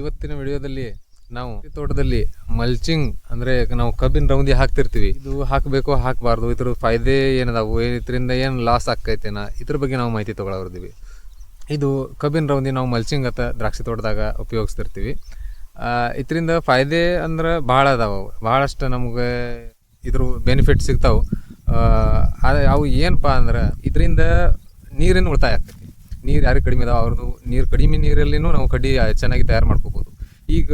ಇವತ್ತಿನ ವಿಡಿಯೋದಲ್ಲಿ ನಾವು ತೋಟದಲ್ಲಿ ಮಲ್ಚಿಂಗ್ ಅಂದ್ರೆ ನಾವು ಕಬ್ಬಿನ ರೌಂದಿ ಹಾಕ್ತಿರ್ತೀವಿ. ಇದು ಹಾಕಬೇಕು ಹಾಕಬಾರ್ದು, ಇದ್ರ ಫಾಯ್ದೆ ಏನದಾವು, ಇದರಿಂದ ಏನು ಲಾಸ್ ಆಕೈತೇನ ಇದ್ರ ಬಗ್ಗೆ ನಾವು ಮಾಹಿತಿ ತಗೊಳವರ್ದೀವಿ. ಇದು ಕಬ್ಬಿನ ರೌಂದಿ ನಾವು ಮಲ್ಚಿಂಗ್ ಅಂತ ದ್ರಾಕ್ಷಿ ತೋಟದಾಗ ಉಪಯೋಗಿಸ್ತಿರ್ತೀವಿ. ಇದರಿಂದ ಫಾಯ್ದೆ ಅಂದ್ರೆ ಭಾಳ ಅದಾವ. ಭಾಳಷ್ಟು ನಮಗೆ ಇದ್ರ ಬೆನಿಫಿಟ್ ಸಿಗ್ತಾವೆ. ಅವು ಏನಪ್ಪ ಅಂದ್ರೆ ಇದರಿಂದ ನೀರಿನ ಉಳಿತಾಯ ಆಗ್ತೈತಿ. ನೀರು ಯಾರಿಗೆ ಕಡಿಮೆ ಇದಾವೆ ಅವ್ರದ್ದು? ನೀರು ಕಡಿಮೆ ನೀರಲ್ಲಿನೂ ನಾವು ಕಡ್ಡಿ ಚೆನ್ನಾಗಿ ತಯಾರು ಮಾಡ್ಕೋಬೋದು. ಈಗ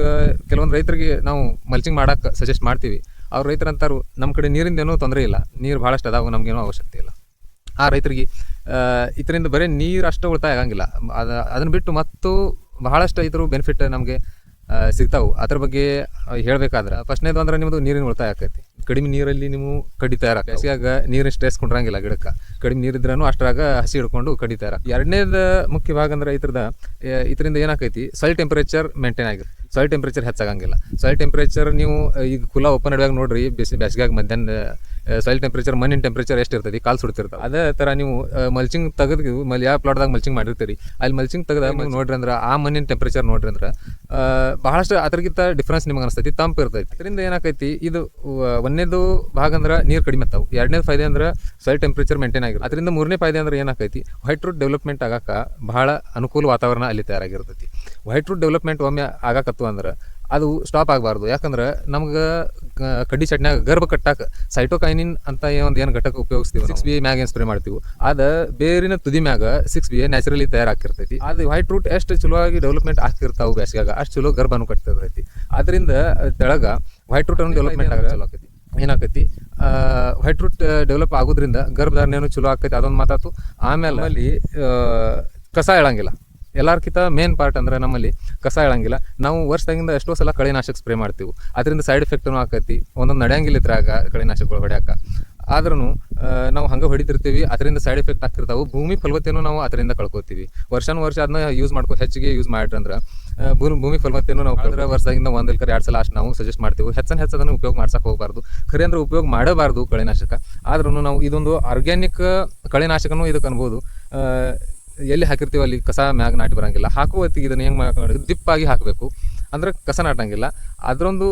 ಕೆಲವೊಂದು ರೈತರಿಗೆ ನಾವು ಮಲ್ಚಿಂಗ್ ಮಾಡೋಕ್ಕೆ ಸಜೆಸ್ಟ್ ಮಾಡ್ತೀವಿ. ಅವ್ರ ರೈತರು ಅಂತಾರು ನಮ್ಮ ಕಡೆ ನೀರಿಂದ ಏನೂ ತೊಂದರೆ ಇಲ್ಲ. ನೀರು ಭಾಳಷ್ಟು ಅದಾವು ನಮಗೇನೂ ಅವಶ್ಯಕತೆ ಇಲ್ಲ. ಆ ರೈತರಿಗೆ ಇದರಿಂದ ಬರೀ ನೀರು ಅಷ್ಟು ಉಳಿತಾಯ ಆಗಂಗಿಲ್ಲ. ಅದು ಅದನ್ನು ಬಿಟ್ಟು ಮತ್ತು ಬಹಳಷ್ಟು ಇದ್ರ ಬೆನಿಫಿಟ್ ನಮಗೆ ಸಿಗ್ತಾವು. ಅದ್ರ ಬಗ್ಗೆ ಹೇಳ್ಬೇಕಾದ್ರೆ, ಫಸ್ಟ್ನೇದು ಅಂದ್ರೆ ನಿಮ್ಮದು ನೀರಿನ ಉಳಿತಾಯ ಆಕೈತಿ. ಕಡಿಮೆ ನೀರಲ್ಲಿ ನೀವು ಕಡಿತಾ ತಯಾರ ಬೇಸಿಗೆಯಾಗ ನೀರಿನ ಸ್ಟ್ರೆಸ್ ಕೊಂಡ್ರಂಗಿಲ್ಲ ಗಿಡಕ್ಕೆ. ಕಡಿಮೆ ನೀರಿದ್ರೂ ಅಷ್ಟ್ರಾಗ ಹಸಿ ಹಿಡ್ಕೊಂಡು ಕಡಿತಾ ತಯಾರ ಎರಡನೇದು ಮುಖ್ಯ ಭಾಗ ಅಂದ್ರೆ ಇದ್ರದ ಇದರಿಂದ ಏನಾಕೈತಿ ಸಾಯಿಲ್ ಟೆಂಪರೇಚರ್ ಮೇಂಟೈನ್ ಆಗಿರುತ್ತೆ. ಸಾಯಿಲ್ ಟೆಂಪರೇಚರ್ ಹೆಚ್ಚಾಗಂಗಿಲ್ಲ. ಸಾಯಿಲ್ ಟೆಂಪರೇಚರ್ ನೀವು, ಈಗ ಕುಲ ಓಪನ್ ಇಡುವಾಗ ನೋಡ್ರಿ, ಬೇಸಿ, ಬೇಸಿಗೆಯಾಗ ಮಧ್ಯಾಹ್ನ ಸಾಯಿಲ್ ಟೆಂಪ್ರೇಚರ್ ಮಣ್ಣಿನ ಟೆಂಪ್ರೇಚರ್ ಎಷ್ಟು ಇರ್ತದೆ ಕಾಲು ಸುಡ್ತಿರ್ತದೆ ಅದೇ ಥರ ನೀವು ಮಲ್ಚಿಂಗ್ ತೆಗೆದು ಮಲ್ ಯಾವ ಪ್ಲಾಟ್ದಾಗ ಮಲ್ಚಿಂಗ್ ಮಾಡಿರ್ತೀರಿ ಅಲ್ಲಿ ಮಲ್ಚಿಂಗ್ ತೆಗೆದಾಗ ನೀವು ನೋಡ್ರಿ ಅಂದ್ರೆ ಆ ಮಣ್ಣಿನ ಟೆಂಪ್ರೇಚರ್ ನೋಡ್ರಿ ಅಂದ್ರೆ ಬಹಳಷ್ಟು ಅದಕ್ಕಿಂತ ಡಿಫ್ರೆನ್ಸ್ ನಿಮಗೆ ಅನಿಸ್ತೈತಿ ತಂಪು ಇರ್ತೈತಿ. ಇದರಿಂದ ಏನಾಕೈತಿ ಇದು ಒಂದನೇದು ಭಾಗ ಅಂದ್ರೆ ನೀರು ಕಡಿಮೆ ಆಗ್ತಾವೆ ಎರಡನೇದು ಫಾಯ್ದೆ ಅಂದ್ರೆ ಸಾಯಿಲ್ ಟೆಂಪ್ರೇಚರ್ ಮೇಂಟೈನ್ ಆಗಿರುತ್ತೆ. ಅದರಿಂದ ಮೂರನೇ ಫಾಯ್ದೆ ಅಂದ್ರೆ ಏನಾಕೈತಿ ವೈಟ್ ರೂಟ್ ಡೆವಲಪ್ಮೆಂಟ್ ಆಗಾಕ ಬಹಳ ಅನುಕೂಲ ವಾತಾವರಣ ಅಲ್ಲಿ ತಯಾರಾಗಿರ್ತೈತಿ. ವೈಟ್ ರೂಟ್ ಡೆವಲಪ್ಮೆಂಟ್ ಒಮ್ಮೆ ಆಗಾಕತ್ತು ಅಂದ್ರೆ ಅದು ಸ್ಟಾಪ್ ಆಗಬಾರ್ದು. ಯಾಕಂದ್ರೆ ನಮ್ಗೆ ಕಡ್ಡಿ ಚಟ್ನ್ಯಾಗ ಗರ್ಭ ಕಟ್ಟಾಕ ಸೈಟೋಕೈನಿನ್ ಅಂತ ಒಂದು ಏನು ಘಟಕ ಉಪಯೋಗಿಸ್ತೀವಿ ಸಿಕ್ಸ್ ಬಿ ಮ್ಯಾಗ ಏನು ಸ್ಪ್ರೇ ಮಾಡ್ತೀವಿ? ಅದು ಬೇರಿನ ತುದಿ ಮ್ಯಾಗ ಸಿಕ್ಸ್ ಬಿ ನ್ಯಾಚುರಲಿ ತಯಾರಾಕಿರ್ತೈತಿ ಅದು ವೈಟ್ ರೂಟ್ ಎಷ್ಟು ಚಲೋವಾಗಿ ಡೆವಲಪ್ಮೆಂಟ್ ಆಗ್ತಿರ್ತಾವೆ ಬೇಸಿಗೆಯಾಗ ಅಷ್ಟು ಚಲೋ ಗರ್ಭನು ಕಟ್ತಿರ್ತೈತಿ. ಅದರಿಂದ ತೆಳಗ ವೈಟ್ ರೂಟ್ ಅನ್ನು ಡೆವಲಪ್ಮೆಂಟ್ ಆಗ ಚಲೋ ಆಕೈತಿ. ಏನಾಕೈತಿ? ವೈಟ್ ರೂಟ್ ಡೆವಲಪ್ ಆಗೋದ್ರಿಂದ ಗರ್ಭಧಾರಣೆನೂ ಚಲೋ ಆಗ್ತೈತಿ ಅದೊಂದು ಮಾತಾತು. ಆಮೇಲೆ ಅಲ್ಲಿ ಕಸ ಎಳಂಗಿಲ್ಲ. ಎಲ್ಲಾರ್ಕಿಂತ ಮೇನ್ ಪಾರ್ಟ್ ಅಂದ್ರೆ ನಮ್ಮಲ್ಲಿ ಕಸ ಹೇಳಂಗಿಲ್ಲ ನಾವು ವರ್ಷದಾಗಿಂದ ಎಷ್ಟೋ ಸಲ ಕಳೆನಾಶಕ ಸ್ಪ್ರೇ ಮಾಡ್ತೀವಿ. ಅದರಿಂದ ಸೈಡ್ ಎಫೆಕ್ಟ್ನು ಆಕತ್ತಿ ಒಂದೊಂದು ನಡೆಯಂಗಿಲ್ಲ ಇದ್ರಾಗ ಕಳೆನಾಶಕ ಹೊಡ್ಯಾಕ. ಆದ್ರೂ ನಾವು ಹಂಗೆ ಹೊಡಿತಿರ್ತೀವಿ. ಅದರಿಂದ ಸೈಡ್ ಎಫೆಕ್ಟ್ ಆಗ್ತಿರ್ತಾವೆ. ಭೂಮಿ ಫಲವತ್ತೇನು ನಾವು ಅದರಿಂದ ಕಳ್ಕೊತೀವಿ. ವರ್ಷಾನು ವರ್ಷ ಅದನ್ನ ಯೂಸ್ ಮಾಡ್ಕೊ, ಹೆಚ್ಚಿಗೆ ಯೂಸ್ ಮಾಡ್ರಂದ್ರೆ ಭೂಮಿ ಭೂಮಿ ಫಲವತ್ತೇನು ನಾವು ಕಳೆದ್ರೆ ವರ್ಷದಿಂದ ಒಂದ್ ಎರಡು ಸಲ ಅಷ್ಟು ನಾವು ಸಜೆಸ್ಟ್ ಮಾಡ್ತೀವಿ. ಹೆಚ್ಚನ್ ಹೆಚ್ಚು ಅದನ್ನು ಉಪಯೋಗ ಮಾಡ್ಸಕ್ಕೆ ಹೋಗಬಾರ್ದು. ಖರೆ ಅಂದ್ರೆ ಉಪಯೋಗ ಮಾಡಬಾರ್ದು ಕಳೆನಾಶಕ. ಆದ್ರೂ ನಾವು ಇದೊಂದು ಆರ್ಗ್ಯಾನಿಕ್ ಕಳೆನಾಶಕನೂ ಇದಕ್ಕೆ ಅನ್ಬೋದು. ಎಲ್ಲಿ ಹಾಕಿರ್ತೀವಿ ಅಲ್ಲಿ ಕಸ ಮ್ಯಾಗ ನಾಟಿ ಬರೋಂಗಿಲ್ಲ. ಹಾಕುವ ಹೊತ್ತಿಗೆ ಇದನ್ನು ಹೆಂಗೆ ಮಾಡಿ ದಿಪ್ಪಾಗಿ ಹಾಕಬೇಕು. ಅಂದ್ರೆ ಕಸ ನಾಟಂಗಿಲ್ಲ. ಅದರೊಂದು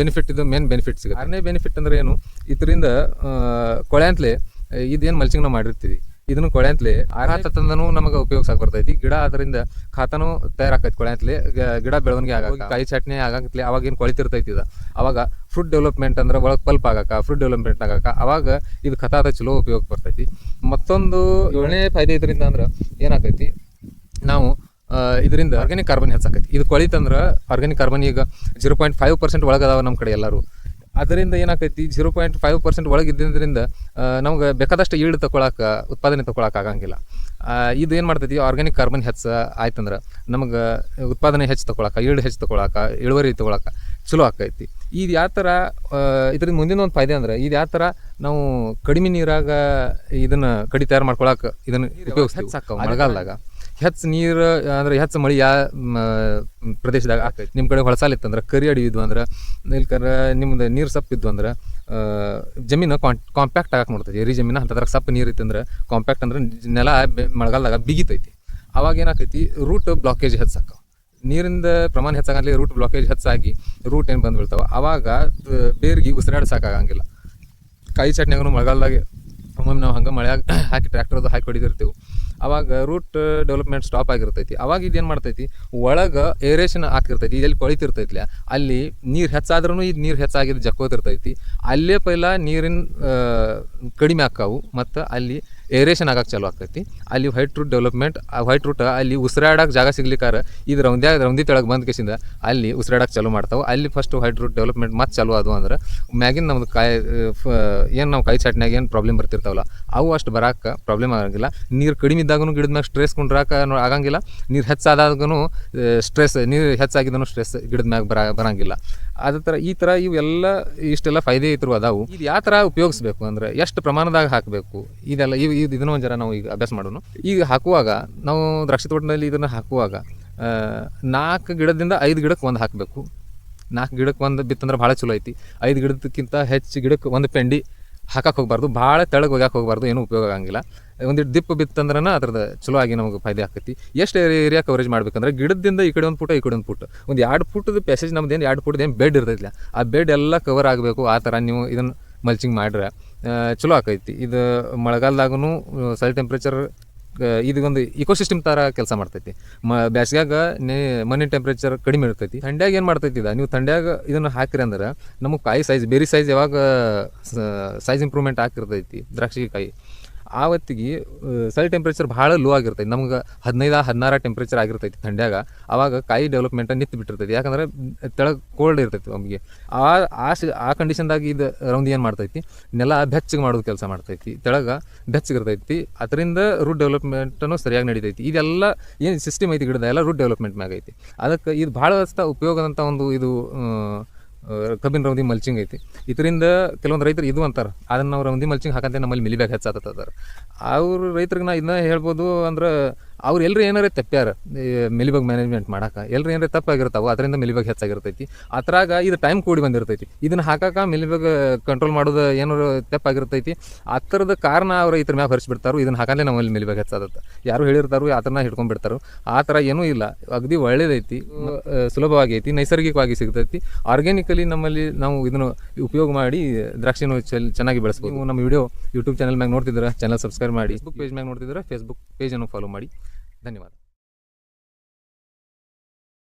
ಬೆನಿಫಿಟ್ ಇದು ಮೇನ್ ಬೆನಿಫಿಟ್ ಸಿಗುತ್ತೆ. ಆರನೇ ಬೆನಿಫಿಟ್ ಅಂದರೆ ಏನು? ಇದರಿಂದ ಕೊಳೆ ಅಂತಲೇ ಇದೇನು ಮಲ್ಚಿಂಗ್ ನಾವು ಮಾಡಿರ್ತೀವಿ. ಇದನ್ನು ಕೊಳೆ ಅಂತಲೇ ಆಘಾತ ತಂದನು ನಮಗೆ ಸಾಕು ಬರ್ತೈತಿ. ಗಿಡ ಅದರಿಂದ ಖಾತನು ತಯಾರಾಕೈತಿ ಕೊಳೆ ಅಂತಲೇ ಗಿಡ ಬೆಳವಣಿಗೆ ಆಗ ಕಾಯಿ ಚಟ್ನಿ ಆಗಂತಲೇ ಅವಾಗ ಏನು ಕೊಳಿತಿರ್ತೈತಿ ಇದು. ಅವಾಗ ಫ್ರೂಟ್ ಡೆವಲಪ್ಮೆಂಟ್ ಅಂದ್ರೆ ಒಳಗೆ ಪಲ್ಪ್ ಆಗಾಕ ಫ್ರೂಟ್ ಡೆವಲಪ್ಮೆಂಟ್ ಆಗಾಕ ಅವಾಗ ಇದು ಖತಾದ ಚಲೋ ಉಪಯೋಗ ಬರ್ತೈತಿ. ಮತ್ತೊಂದು ಏಳನೇ ಫಾಯ್ದೆ ಇದರಿಂದ ಅಂದ್ರೆ ಏನಾಗ್ತೈತಿ ನಾವು ಇದರಿಂದ ಆರ್ಗ್ಯಾನಿಕ್ ಕಾರ್ಬನ್ ಹೆಚ್ಚಾಕೈತಿ. ಇದು ಕೊಳಿತಂದ್ರೆ ಆರ್ಗ್ಯಾನಿಕ್ ಕಾರ್ಬನ್ ಈಗ ಜೀರೋ ಪಾಯಿಂಟ್ ಫೈವ್ ಪರ್ಸೆಂಟ್ ಒಳಗದಾವ ನಮ್ಮ ಕಡೆ ಎಲ್ಲರೂ. ಅದರಿಂದ ಏನಾಗ್ತೈತಿ ಜೀರೋ ಪಾಯಿಂಟ್ ಫೈವ್ ಪರ್ಸೆಂಟ್ ಒಳಗೆ ನಮ್ಗೆ ಬೇಕಾದಷ್ಟು ಈಳ್ ತಗೊಳಕ್ಕೆ ಉತ್ಪಾದನೆ ತಗೊಳಕ್ಕೆ ಆಗಂಗಿಲ್ಲ. ಇದು ಏನು ಮಾಡ್ತೈತಿ ಆರ್ಗ್ಯಾನಿಕ್ ಕಾರ್ಬನ್ ಹೆಚ್ಚ ಆಯ್ತಂದ್ರೆ ನಮಗೆ ಉತ್ಪಾದನೆ ಹೆಚ್ಚು ತಗೊಳಕ್ಕೆ ಈಳ್ ಹೆಚ್ಚು ತಗೊಳಕ್ಕೆ ಇಳುವರಿ ತಗೊಳಕ್ಕೆ ಚಲೋ ಆಕೈತಿ. ಇದು ಯಾವ ಥರ ಇದ್ರಿಂದ ಮುಂದಿನ ಒಂದು ಫಾಯ್ದೆ ಅಂದ್ರೆ ಇದು ಯಾವ ಥರ ನಾವು ಕಡಿಮೆ ನೀರಾಗ ಇದನ್ನು ಕಡಿ ತಯಾರು ಮಾಡ್ಕೊಳಕ್ಕೆ ಇದನ್ನ ಉಪಯೋಗಿಸ್ತೀವಿ. ಮಳೆಗಾಲದಾಗ. ಹೆಚ್ಚು ನೀರು ಅಂದ್ರೆ ಹೆಚ್ಚು ಮಳೆ ಯಾ ಪ್ರದೇಶದಾಗ ಆಕೈತಿ ನಿಮ್ಮ ಕಡೆ ಹೊಳಸಾಲ ಇತ್ತಂದ್ರೆ ಕರಿ ಅಡಿಯಿದ್ವು ಇದ್ವು ಅಂದ್ರೆ ಇಲ್ಕರ ನಿಮ್ದು ನೀರು ಸಪ್ ಇದ್ವು ಅಂದ್ರೆ ಜಮೀನು ಕಾಂಟ್ ಕಾಂಪ್ಯಾಕ್ಟ್ ಆಗಕ್ಕೆ ನೋಡ್ತೈತಿ. ಎರಿ ಜಮೀನು ಅಂತದ್ರಾಗ ಸಪ್ ನೀರು ಇತ್ತಂದ್ರೆ ಕಾಂಪ್ಯಾಕ್ಟ್ ಅಂದ್ರೆ ನೆಲ ಮಳೆಗಾಲದಾಗ ಬಿಗಿತೈತಿ. ಅವಾಗ ಏನಾಕೈತಿ ರೂಟ್ ಬ್ಲಾಕೇಜ್ ಹೆಚ್ಚಾಕವ ನೀರಿಂದ ಪ್ರಮಾಣ ಹೆಚ್ಚಾಗಲಿ ರೂಟ್ ಬ್ಲಾಕೇಜ್ ಹೆಚ್ಚಾಗಿ ರೂಟ್ ಏನು ಬಂದು ಆವಾಗ ಬೇರಿಗೆ ಬೇರ್ಗಿ ಸಾಕಾಗಂಗಿಲ್ಲ. ಕಾಯಿ ಚಟ್ನಿಯಾಗೂ ಮಳೆಗಾಲದಾಗೆ, ಒಮ್ಮೊಮ್ಮೆ ನಾವು ಹಂಗೆ ಮಳೆಯಾಗ ಹಾಕಿ ಟ್ರ್ಯಾಕ್ಟರ್ದು ಹಾಕಿ ಹೊಡಿದಿರ್ತೀವಿ. ಅವಾಗ ರೂಟ್ ಡೆವಲಪ್ಮೆಂಟ್ ಸ್ಟಾಪ್ ಆಗಿರ್ತೈತಿ. ಅವಾಗ ಇದೇನು ಮಾಡ್ತೈತಿ? ಒಳಗೆ ಏರೇಷನ್ ಹಾಕಿರ್ತೈತಿ. ಇದೆಲ್ಲಿ ಕೊಳಿತಿರ್ತೈತಿಲ್ಲ ಅಲ್ಲಿ ನೀರು ಹೆಚ್ಚಾದ್ರೂ ಇದು ನೀರು ಹೆಚ್ಚಾಗಿದ್ದು ಜಕ್ಕೋತಿರ್ತೈತಿ ಅಲ್ಲೇ ಪೈಲ ನೀರಿನ ಕಡಿಮೆ ಆಕ್ಕಾವು ಮತ್ತು ಅಲ್ಲಿ ಏರೇಷನ್ ಆಗಕ್ಕೆ ಚಾಲು ಆಗ್ತೈತಿ. ಅಲ್ಲಿ ವೈಟ್ ರೂಟ್ ಡೆವಲಪ್ಮೆಂಟ್ ಆ ವೈಟ್ ರೂಟ್ ಅಲ್ಲಿ ಉಸಿರಾಡಕ್ಕೆ ಜಾಗ ಸಿಗ್ಲಿಕ್ಕಾರ ಇದು ರೌಂದ್ಯಾ ರೌಂದಿ ತೆಳಗೆ ಬಂದ ಕೇಸಿಂದ ಅಲ್ಲಿ ಉಸಿರಾಡಕ್ಕೆ ಚಾಲು ಮಾಡ್ತಾವೆ. ಅಲ್ಲಿ ಫಸ್ಟ್ ವೈಟ್ ರೂಟ್ ಡೆವಲಪ್ಮೆಂಟ್ ಮತ್ತೆ ಚಾಲು ಅದು ಅಂದ್ರೆ ಮ್ಯಾಗಿನ ನಮ್ದು ಕಾಯಿ ಏನು ನಾವು ಕಾಯಿ ಚಾಟ್ನಾಗ ಏನು ಪ್ರಾಬ್ಲಮ್ ಬರ್ತಿರ್ತಾವಲ್ಲ, ಅವು ಅಷ್ಟು ಬರಾಕ ಪ್ರಾಬ್ಲಮ್ ಆಗಂಗಿಲ್ಲ. ನೀರು ಕಡಿಮೆ ಇದ್ದಾಗೂ ಗಿಡದ ಮ್ಯಾಗ ಸ್ಟ್ರೆಸ್ ಕೊಂಡ್ರಾಕ ಆಗಂಗಿಲ್ಲ. ನೀರು ಹೆಚ್ಚಾದಾಗೂ ಸ್ಟ್ರೆಸ್ ನೀರು ಹೆಚ್ಚಾಗಿದ್ದನು ಸ್ಟ್ರೆಸ್ ಗಿಡದ ಮ್ಯಾಗ ಬರ, ಬರಂಗಿಲ್ಲ. ಅದೇ ಥರ ಈ ಥರ ಇವೆಲ್ಲ ಇಷ್ಟೆಲ್ಲ ಫಾಯ್ದೆ ಇದ್ರು ಅದಾವು. ಇದು ಯಾವ ಥರ ಉಪಯೋಗಿಸ್ಬೇಕು ಅಂದ್ರೆ ಎಷ್ಟು ಪ್ರಮಾಣದಾಗ ಹಾಕಬೇಕು? ಇದೆಲ್ಲ ಇವು ಇದು ಇದನ್ನು ಒಂದು ಜರ ನಾವು ಈಗ ಅಭ್ಯಾಸ ಮಾಡೋಣ ಈಗ ಹಾಕುವಾಗ, ನಾವು ದ್ರಾಕ್ಷಿ ತೋಟದಲ್ಲಿ ಇದನ್ನು ಹಾಕುವಾಗ ನಾಲ್ಕು ಗಿಡದಿಂದ ಐದು ಗಿಡಕ್ಕೆ ಒಂದು ಹಾಕಬೇಕು. ನಾಲ್ಕು ಗಿಡಕ್ಕೆ ಒಂದು ಬಿತ್ತಂದ್ರೆ ಭಾಳ ಚಲೋ ಐತಿ. ಐದು ಗಿಡದಕ್ಕಿಂತ ಹೆಚ್ಚು ಗಿಡಕ್ಕೆ ಒಂದು ಪೆಂಡಿ ಹಾಕಕ್ಕೆ ಹೋಗಬಾರ್ದು. ಭಾಳ ತೆಳಗೆ ಹೋಗ್ಯಾಕೆ ಹೋಗಬಾರ್ದು. ಏನೂ ಉಪಯೋಗ ಆಗಂಗಿಲ್ಲ. ಒಂದಿಟ್ಟು ದಿಪ್ಪು ಬಿತ್ತಂದ್ರೆ ಅದ್ರದ್ದು ಚಲೋ ಆಗಿ ನಮಗೆ ಫಾಯ್ದೆ ಆಕತಿ. ಎಷ್ಟು ಏರಿಯಾ ಕವರೇಜ್ ಮಾಡ್ಬೇಕಂದ್ರೆ ಗಿಡದಿಂದ ಈ ಕಡೆ ಒಂದು ಪುಟ, ಈ ಕಡೆ ಒಂದು ಪುಟ. ಒಂದು ಎರಡು ಫುಟ್ದು ಪ್ಯಾಸೇಜ್ ನಮ್ದು ಏನು ಎರಡು ಫುಟ್ದು ಏನು ಬೆಡ್ ಇರ್ತೈತಿಲ್ಲ ಆ ಬೆಡ್ ಎಲ್ಲ ಕವರ್ ಆಗಬೇಕು. ಆ ಥರ ನೀವು ಇದನ್ನು ಮಲ್ಚಿಂಗ್ ಮಾಡ್ರೆ. ಚಲೋ ಆಕೈತಿ. ಇದು ಮಳೆಗಾಲದಾಗೂ ಸೈಲ್ ಟೆಂಪ್ರೇಚರ್ ಇದೊಂದು ಇಕೋಸಿಸ್ಟಮ್ ಥರ ಕೆಲಸ ಮಾಡ್ತೈತಿ. ಮ, ಬ್ಯಾಸ್ಗ್ಯಾಗ ನೇ ಮಣ್ಣಿನ ಟೆಂಪ್ರೇಚರ್ ಕಡಿಮೆ ಇರ್ತೈತಿ. ಥಂಡ್ಯಾಗ ಏನು ಮಾಡ್ತೈತಿ ಇದು? ನೀವು ಥಂಡ್ಯಾಗ ಇದನ್ನು ಹಾಕಿರಿ ಅಂದ್ರೆ, ನಮಗೆ ಕಾಯಿ ಸೈಜ್ ಬೇರೆ ಸೈಜ್ ಯಾವಾಗ ಸೈಜ್ ಇಂಪ್ರೂವ್ಮೆಂಟ್ ಹಾಕಿರ್ತೈತಿ ದ್ರಾಕ್ಷಿ ಕಾಯಿ. ಆವತ್ತಿಗೆ ಸೆಲ್ ಟೆಂಪ್ರೇಚರ್ ಭಾಳ ಲೋ ಆಗಿರ್ತೈತಿ. ನಮ್ಗೆ ಹದಿನೈದು, ಹದಿನಾರು ಟೆಂಪ್ರೇಚರ್ ಆಗಿರ್ತೈತಿ ಥಂಡ್ಯಾಗ ಆವಾಗ ಕಾಯಿ ಡೆವಲಪ್ಮೆಂಟ್ ನಿಂತು ಬಿಟ್ಟಿರ್ತೈತಿ. ಯಾಕಂದ್ರೆ, ತೆಳಗೆ ಕೋಲ್ಡ್ ಇರ್ತೈತಿ ನಮಗೆ. ಆ ಆ ಆ ಕಂಡೀಷನ್ದಾಗ ಇದು ರೌಂದಿ ಏನು ಮಾಡ್ತೈತಿ? ನೆಲ ಬೆಚ್ಚಗೆ ಮಾಡೋದು ಕೆಲಸ ಮಾಡ್ತೈತಿ. ತೆಳಗೆ ಬೆಚ್ಚಗಿರ್ತೈತಿ. ಅದರಿಂದ ರೂಟ್ ಡೆವಲಪ್ಮೆಂಟನ್ನು ಸರಿಯಾಗಿ ನಡೀತೈತಿ. ಇದೆಲ್ಲ ಏನು ಸಿಸ್ಟಮ್ ಐತಿ ಗಿಡದ? ಎಲ್ಲ ರೂಟ್ ಡೆವಲಪ್ಮೆಂಟ್ ಮ್ಯಾಗೈತಿ ಅದಕ್ಕೆ ಇದು ಭಾಳ ಉಪಯೋಗದಂಥ ಒಂದು ಇದು ಕಬ್ಬಿನ ರೌಂದಿ ಮಲ್ಚಿಂಗ್ ಐತಿ. ಇದರಿಂದ ಕೆಲವೊಂದು ರೈತರು ಇದು ಅಂತಾರೆ. ಅದನ್ನು ನಾವು ಮಲ್ಚಿಂಗ್ ಹಾಕಂತೆ ನಮ್ಮಲ್ಲಿ ಮಿಲಿಬ್ಯಾಗ್ ಹೆಚ್ಚಾತದ ಅವ್ರ ರೈತ್ರಿಗೆ ನಾ ಇದನ್ನ ಹೇಳ್ಬೋದು ಅಂದ್ರೆ ಅವ್ರು ಎಲ್ಲರೂ ಏನಾರೇ ತಪ್ಪ್ಯಾರ ಮಿಲಿಬಗ್ ಮ್ಯಾನೇಜ್ಮೆಂಟ್ ಮಾಡಕ್ಕೆ ಎಲ್ಲರೂ ಏನಾರ ತಪ್ಪಾಗಿರ್ತಾವೆ ಅದರಿಂದ ಮಿಲಿಬಗ್ ಹೆಚ್ಚಾಗಿರ್ತೈತಿ. ಅದ್ರಾಗ ಇದು ಟೈಮ್ ಕೂಡಿ ಬಂದಿರ್ತೈತಿ. ಇದನ್ನ ಹಾಕಕ್ಕೆ ಮಿಲಿಬಗ್ ಕಂಟ್ರೋಲ್ ಮಾಡೋದು ಏನಾರು ತಪ್ಪಾಗಿರ್ತೈತಿ. ಆ ಥರದ ಕಾರಣ ಅವ್ರು ರೈತರ ಮ್ಯಾಗ ಹೊರಿಸ್ಬಿಡ್ತಾರೋ ಇದನ್ನ ಹಾಕಲ್ಲೇ ನಮ್ಮಲ್ಲಿ ಮಿಲಿಬಗ್ ಹೆಚ್ಚಾದತ್ತೆ. ಯಾರು ಹೇಳಿರ್ತಾರೋ ಥರನ ಹಿಡ್ಕೊಂಡ್ಬಿಡ್ತಾರೋ ಆ ಥರ ಏನೂ ಇಲ್ಲ. ಅಗದಿ ಒಳ್ಳೇದೈತಿ ಸುಲಭವಾಗಿ ಐತಿ ನೈಸರ್ಗಿಕವಾಗಿ ಸಿಗ್ತೈತಿ. ಆರ್ಗ್ಯಾನಿಕಲಿ ನಮ್ಮಲ್ಲಿ ನಾವು ಇದನ್ನು ಉಪಯೋಗ ಮಾಡಿ ದ್ರಾಕ್ಷಿನ ಚೆಲ್, ಚೆನ್ನಾಗಿ ಬೆಳೆಸ್ಬೋದು. ನಮ್ಮ ವಿಡಿಯೋ ಯೂಟ್ಯೂಬ್ ಚಾನಲ್ ಮ್ಯಾಗ ನೋಡ್ತಿದ್ರೆ ಚಾನಲ್ ಸಬ್ಸ್ಕ್ರೈಬ್ ಮಾಡಿ. ಫೇಸ್ಬುಕ್ ಪೇಜ್ ಮ್ಯಾಗ ನೋಡ್ತಿದ್ರೆ ಫೇಸ್ಬುಕ್ ಪೇಜನ್ನು ಫಾಲೋ ಮಾಡಿ. धन्यवाद